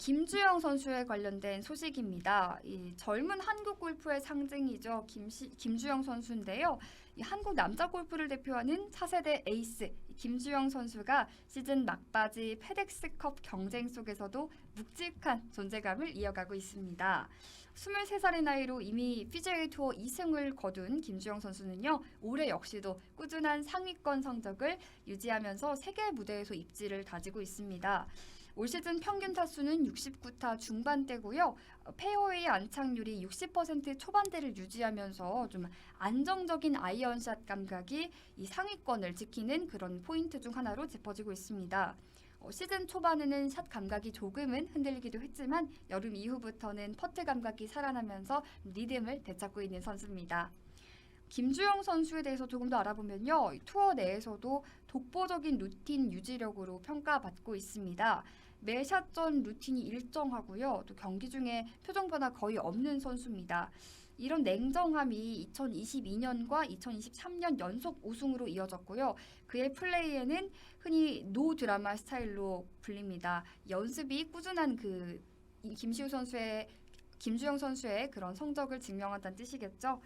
김주영 선수에 관련된 소식입니다. 이 젊은 한국 골프의 상징이죠. 김시, 김주영 선수인데요. 이 한국 남자 골프를 대표하는 차세대 에이스 김주영 선수가 시즌 막바지 페덱스컵 경쟁 속에서도 묵직한 존재감을 이어가고 있습니다. 23살의 나이로 이미 PGA 투어 2승을 거둔 김주영 선수는요. 올해 역시도 꾸준한 상위권 성적을 유지하면서 세계 무대에서 입지를 다지고 있습니다. 올 시즌 평균 타수는 69타 중반대고요. 어, 페어웨이 안착률이 60% 초반대를 유지하면서 좀 안정적인 아이언샷 감각이 이 상위권을 지키는 그런 포인트 중 하나로 짚어지고 있습니다. 어, 시즌 초반에는 샷 감각이 조금은 흔들리기도 했지만 여름 이후부터는 퍼트 감각이 살아나면서 리듬을 되찾고 있는 선수입니다. 김주영 선수에 대해서 조금 더 알아보면요. 투어 내에서도 독보적인 루틴 유지력으로 평가받고 있습니다. 매 샷 전 루틴이 일정하고요. 또 경기 중에 표정 변화 거의 없는 선수입니다. 이런 냉정함이 2022년과 2023년 연속 우승으로 이어졌고요. 그의 플레이에는 흔히 노 드라마 스타일로 불립니다. 연습이 꾸준한 그 김시우 선수의 김주영 선수의 그런 성적을 증명한다는 뜻이겠죠.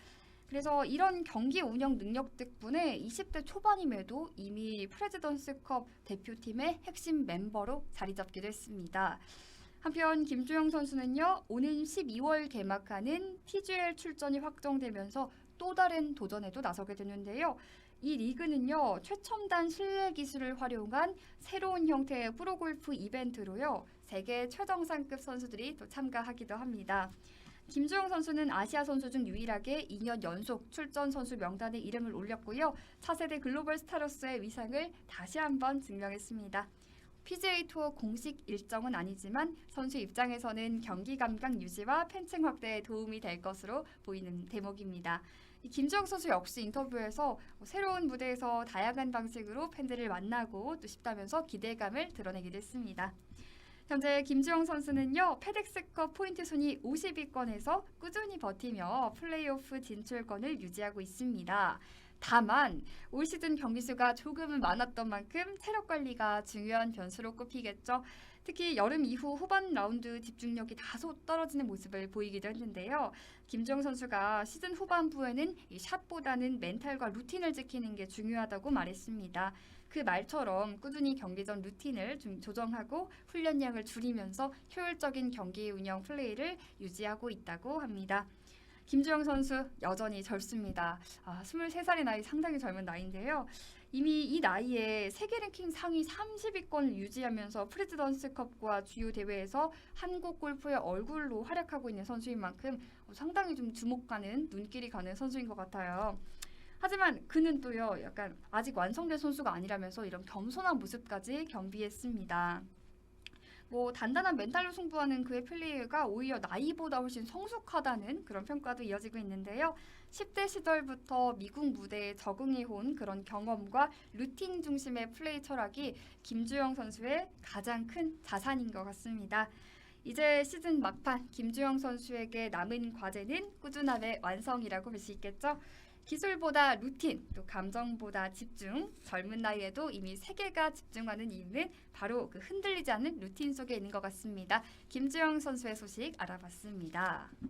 그래서 이런 경기 운영 능력 덕분에 20대 초반임에도 이미 프레지던스컵 대표팀의 핵심 멤버로 자리 잡기도 했습니다. 한편 김주영 선수는요 오는 12월 개막하는 TGL 출전이 확정되면서 또 다른 도전에도 나서게 되는데요. 이 리그는요 최첨단 실내 기술을 활용한 새로운 형태의 프로골프 이벤트로요 세계 최정상급 선수들이 또 참가하기도 합니다. 김주영 선수는 아시아 선수 중 유일하게 2년 연속 출전 선수 명단에 이름을 올렸고요. 차세대 글로벌 스타로서의 위상을 다시 한번 증명했습니다. PGA 투어 공식 일정은 아니지만 선수 입장에서는 경기 감각 유지와 팬층 확대에 도움이 될 것으로 보이는 대목입니다. 이 김주영 선수 역시 인터뷰에서 새로운 무대에서 다양한 방식으로 팬들을 만나고 또 싶다면서 기대감을 드러내기도 했습니다. 현재 김주영 선수는요 페덱스컵 포인트 순위 50위권에서 꾸준히 버티며 플레이오프 진출권을 유지하고 있습니다. 다만 올 시즌 경기 수가 조금은 많았던 만큼 체력 관리가 중요한 변수로 꼽히겠죠. 특히 여름 이후 후반 라운드 집중력이 다소 떨어지는 모습을 보이기도 했는데요. 김주영 선수가 시즌 후반부에는 이 샷보다는 멘탈과 루틴을 지키는 게 중요하다고 말했습니다. 그 말처럼 꾸준히 경기 전 루틴을 좀 조정하고 훈련량을 줄이면서 효율적인 경기 운영 플레이를 유지하고 있다고 합니다. 김주영 선수 여전히 젊습니다. 아, 23살의 나이 상당히 젊은 나이인데요. 이미 이 나이에 세계 랭킹 상위 30위권을 유지하면서 프레지던스컵과 주요 대회에서 한국 골프의 얼굴로 활약하고 있는 선수인 만큼 상당히 좀 주목가는 눈길이 가는 선수인 것 같아요. 하지만 그는 또요, 약간 아직 완성된 선수가 아니라면서 이런 겸손한 모습까지 겸비했습니다. 뭐 단단한 멘탈로 승부하는 그의 플레이가 오히려 나이보다 훨씬 성숙하다는 그런 평가도 이어지고 있는데요. 10대 시절부터 미국 무대에 적응해온 그런 경험과 루틴 중심의 플레이 철학이 김주영 선수의 가장 큰 자산인 것 같습니다. 이제 시즌 막판 김주영 선수에게 남은 과제는 꾸준함의 완성이라고 볼 수 있겠죠. 기술보다 루틴, 또 감정보다 집중, 젊은 나이에도 이미 세계가 집중하는 이유는 바로 그 흔들리지 않는 루틴 속에 있는 것 같습니다. 김주영 선수의 소식 알아봤습니다.